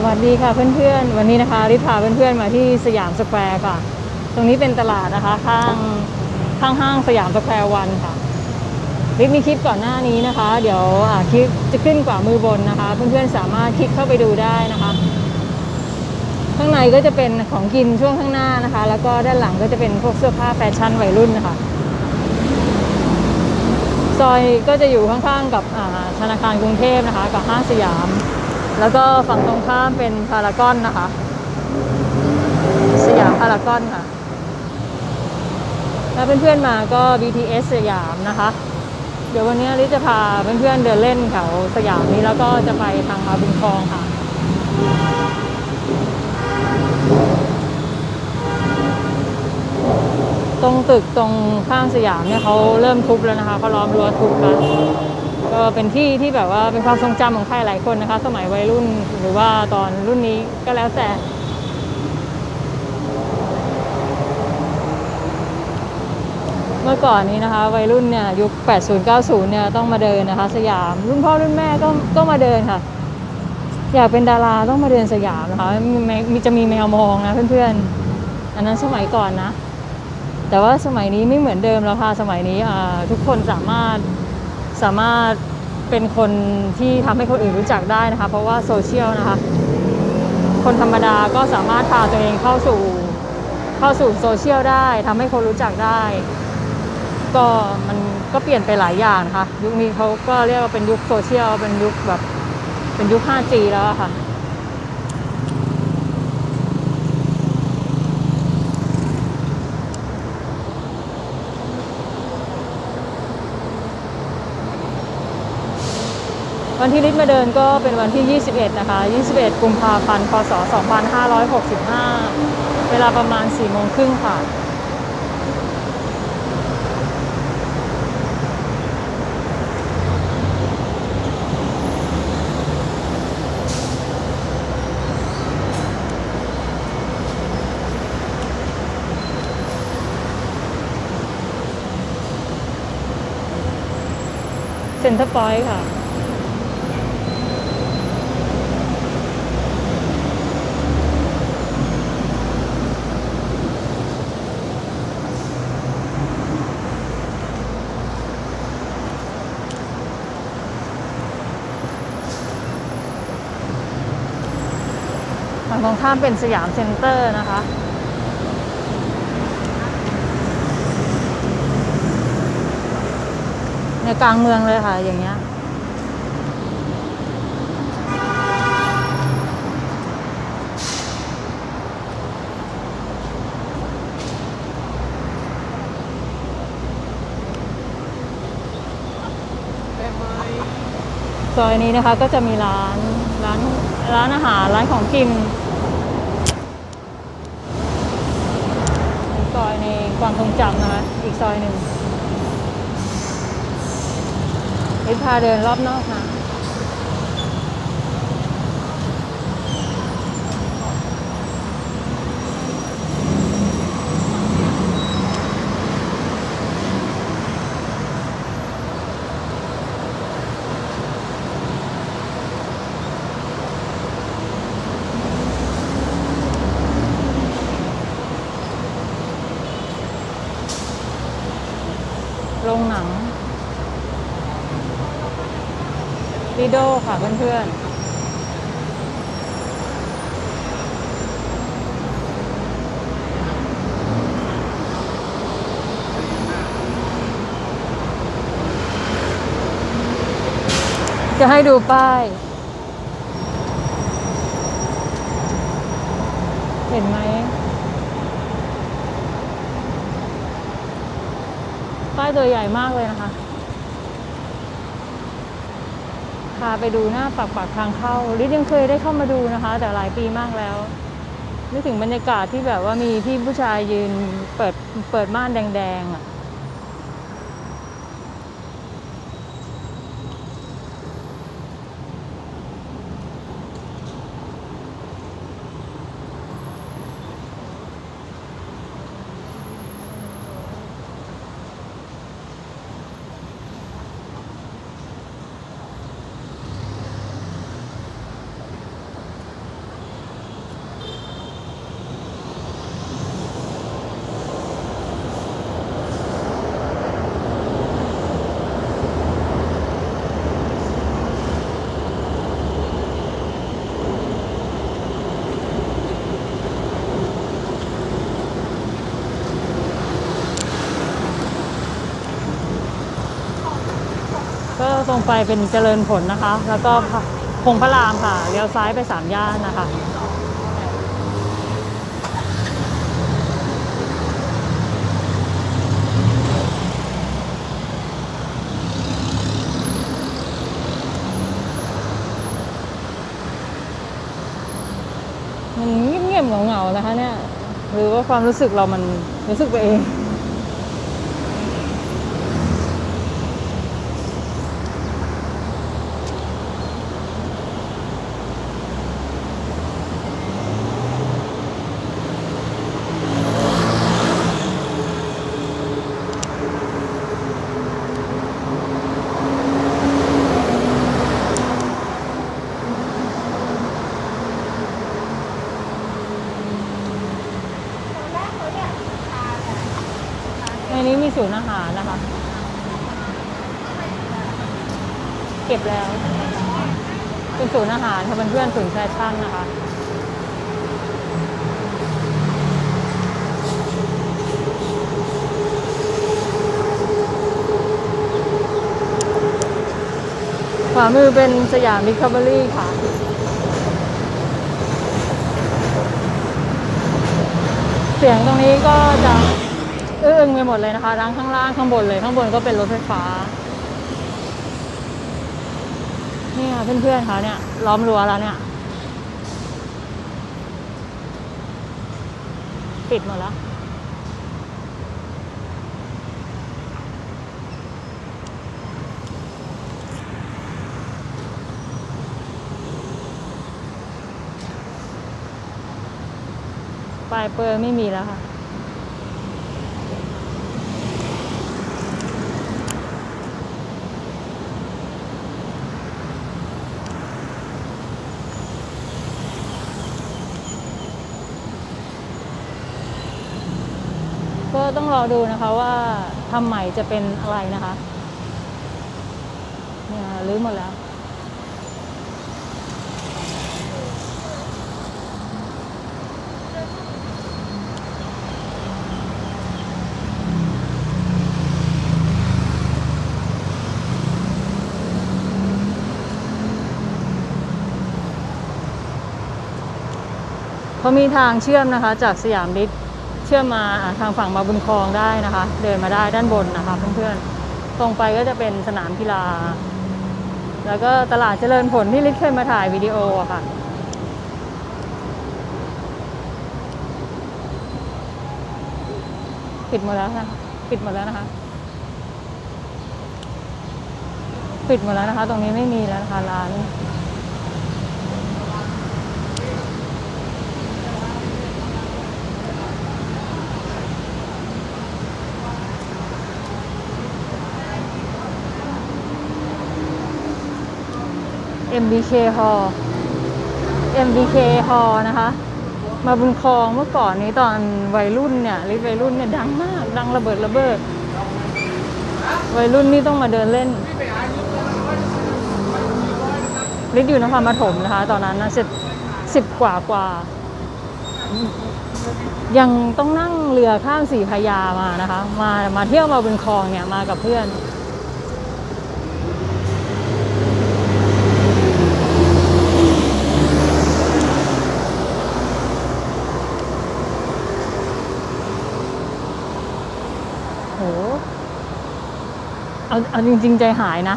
สวัสดีค่ะเพื่อนๆ วันนี้นะคะริพาเพื่อนๆมาที่สยามสแควร์ค่ะ ตรงนี้เป็นตลาดนะคะข้างข้างห้างสยามสแควร์วันค่ะริปมีคลิปก่อนหน้านี้นะคะ เดี๋ยวคลิปจะขึ้นกว่ามือบนนะคะ เพื่อนๆสามารถคลิกเข้าไปดูได้นะคะ ข้างในก็จะเป็นของกินช่วงข้างหน้านะคะ แล้วก็ด้านหลังก็จะเป็นพวกเสื้อผ้าแฟชั่นวัยรุ่นนะคะซอยก็จะอยู่ข้างๆกับธนาคารกรุงเทพนะคะ กับห้างสยาม แล้วก็ฝั่งตรงข้ามเป็นพารากอนนะคะ สยามพารากอนค่ะ ถ้าเพื่อนๆมาก็ BTS สยามนะคะ เดี๋ยววันนี้ลิจะพาเพื่อนๆเดินเล่นแถวสยามนี้แล้วก็จะไปทางอาบุญคลองค่ะตรงตึกตรงข้างสยามเนี่ยเขาเริ่มทุบแล้วนะคะเขาล้อมรั้วทุบแล้ว ก็เป็นที่ที่แบบว่าเป็นความทรงจำของใครหลายคนนะคะ สมัยวัยรุ่นหรือว่าตอนรุ่นนี้ก็แล้วแต่เมื่อก่อนนี้นะคะ วัยรุ่นเนี่ยยุค 80 90 เนี่ยต้องมาเดินนะคะ สยามรุ่นพ่อรุ่นแม่ก็ก็มาเดินค่ะ อยากเป็นดาราต้องมาเดินสยามนะคะมีมจะมีแมวมองนะเพื่อนๆ อันนั้นสมัยก่อนนะ แต่ว่าสมัยนี้ไม่เหมือนเดิมแล้วค่ะ สมัยนี้ทุกคนสามารถ สามารถเป็นคนที่ทำให้คนอื่นรู้จักได้นะคะ เพราะว่าโซเชียลนะคะ คนธรรมดาก็สามารถพาตัวเองเข้าสู่เข้าสู่โซเชียลได้ทำให้คนรู้จักได้ ก็มันก็เปลี่ยนไปหลายอย่างนะคะ ยุคนี้เขาก็เรียกว่าเป็นยุคโซเชียลเป็นยุคแบบเป็นยุค 5G แล้วค่ะ วันที่ลิศมาเดินก็เป็นวันที่ 21 นะคะ 21 กุมภาพันธ์ พศ 2565 เวลาประมาณ 4 โมงครึ่งค่ะเซ็นเตอร์พอยต์ค่ะ งตรงข้ามเป็นสยามเซ็นเตอร์นะคะ ในกลางเมืองเลยค่ะ อย่างเงี้ยซอยนี้นะคะก็จะมีร้านร้านร้านอาหารร้านของกินอีกซอยใน ความทรงจำนะคะอีกซอยหนึ่งนิพาเดินรอบนอกนะ ลังลีโดค่ะเพื่อนๆจะให้ดูป้าย เห็นไหม ป้ายตัวใหญ่มากเลยนะคะ พาไปดูหน้าปากปากทางเข้าลิศยังเคยได้เข้ามาดูนะคะ แต่หลายปีมากแล้วนึกถึงบรรยากาศที่แบบว่ามีพี่ผู้ชายยืนเปิดเปิดม่านแดงๆอะ ตรงไปเป็นเจริญผลนะคะ แล้วก็พงพระรามค่ะ เลี้ยวซ้ายไปสามย่านนะคะมันเงียบๆเหงาๆนะคะเนี่ยหรือว่าความรู้สึกเรามันรู้สึกไปเอง ในนี้มีศูนย์อาหารนะคะ เก็บแล้ว เป็นศูนย์อาหารค่ะเพื่อนๆศูนย์แฟชั่นนะคะขวามือเป็นสยามดิคาเบอรี่ค่ะเสียงตรงนี้ก็จะอื้ออึงไปหมดเลยนะคะทั้งข้างล่างข้างบนเลย ข้างบนก็เป็นรถไฟฟ้า เนี่ยเพื่อนๆค่ะเนี่ยล้อมรั้วแล้วเนี่ย ปิดหมดแล้วปลายเปอร์ไม่มีแล้วค่ะ รอดูนะคะว่าทำใหม่จะเป็นอะไรนะคะเนี่ยรื้อหมดแล้วเขามีทางเชื่อมนะคะ จากสยามดิส เชื่อมมาทางฝั่งมาบุญคลองได้นะคะ เดินมาได้ด้านบนนะคะเพื่อนๆ ตรงไปก็จะเป็นสนามกีฬา แล้วก็ตลาดเจริญผลที่ลิศเคยมาถ่ายวิดีโออะค่ะปิดหมดแล้วค่ะปิดหมดแล้วนะคะ ปิดหมดแล้วนะคะ ตรงนี้ไม่มีแล้วนะคะร้าน MBK Hall MBK Hall นะคะ มาบุญคลองเมื่อก่อนนี้ตอนวัยรุ่นเนี่ยลิวัยรุ่นเนี่ยดังมาก ดังระเบิดระเบิด วัยรุ่นนี่ต้องมาเดินเล่นลิศอยู่นครปฐมนะคะ ตอนนั้นนะสิบสิบกว่ากว่า ยังต้องนั่งเรือข้ามสีพยามานะคะ มามาเที่ยวมาบุญคลองเนี่ยมากับเพื่อน โห เอาเอาจริง ๆ ใจหายนะ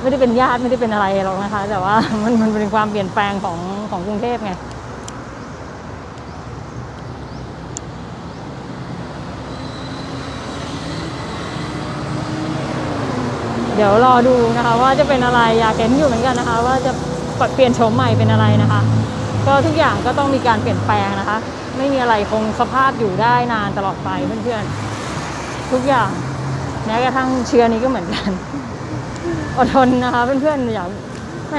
ไม่ได้เป็นญาติไม่ได้เป็นอะไรหรอกนะคะ แต่ว่ามันมันเป็นความเปลี่ยนแปลงของของกรุงเทพไงเดี๋ยวรอดูนะคะ ว่าจะเป็นอะไรอยากเห็นอยู่เหมือนกันนะคะ ว่าจะเปลี่ยนโฉมใหม่เป็นอะไรนะคะ ก็ทุกอย่างก็ต้องมีการเปลี่ยนแปลงนะคะ ไม่มีอะไรคงสภาพอยู่ได้นานตลอดไปเพื่อนๆ ทุกอย่าง แม้กระทั่งเชื้อนี้ก็เหมือนกัน อดทนนะคะเพื่อนๆอย่าแหม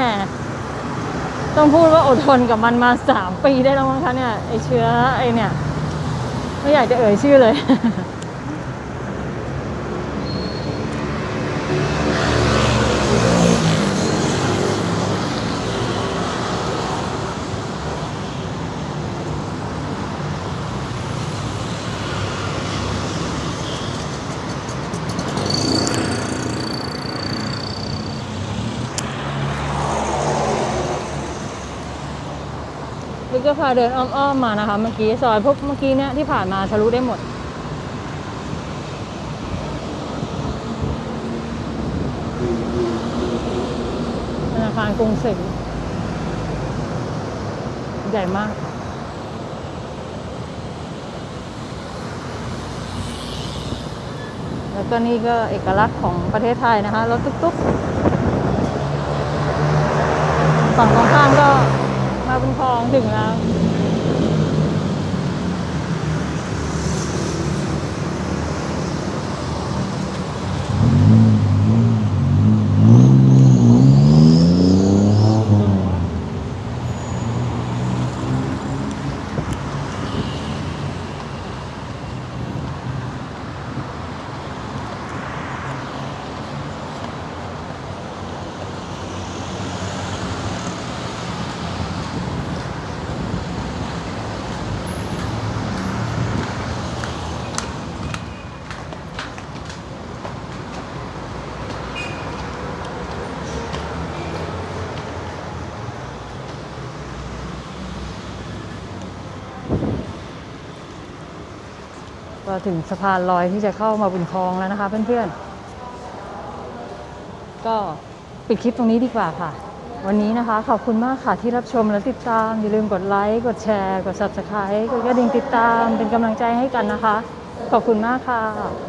ต้องพูดว่าอดทนกับมันมาสามปีได้แล้วมั้งคะเนี่ยไอเชื้อไอเนี่ย ไม่อยากจะเอ่ยชื่อเลย ก็พาเดินอ้อมๆมานะคะ เมื่อกี้ซอยพวกเมื่อกี้เนี่ยที่ผ่านมาทะลุได้หมด ธนาคารกรุงศรีใหญ่มากแล้วก็นี่ก็เอกลักษณ์ของประเทศไทยนะคะรถตุ๊กๆ ฝั่งตรงข้ามก็ มาบุณคลองถึงแล้ว ก็ถึงสะพานลอยที่จะเข้ามาบุญคลองแล้วนะคะเพื่อนๆ ก็ปิดคลิปตรงนี้ดีกว่าค่ะ วันนี้นะคะ ขอบคุณมากค่ะที่รับชมและติดตาม อย่าลืมกดไลค์ กดแชร์ กด subscribe กดกระดิ่งติดตาม เป็นกำลังใจให้กันนะคะ ขอบคุณมากค่ะ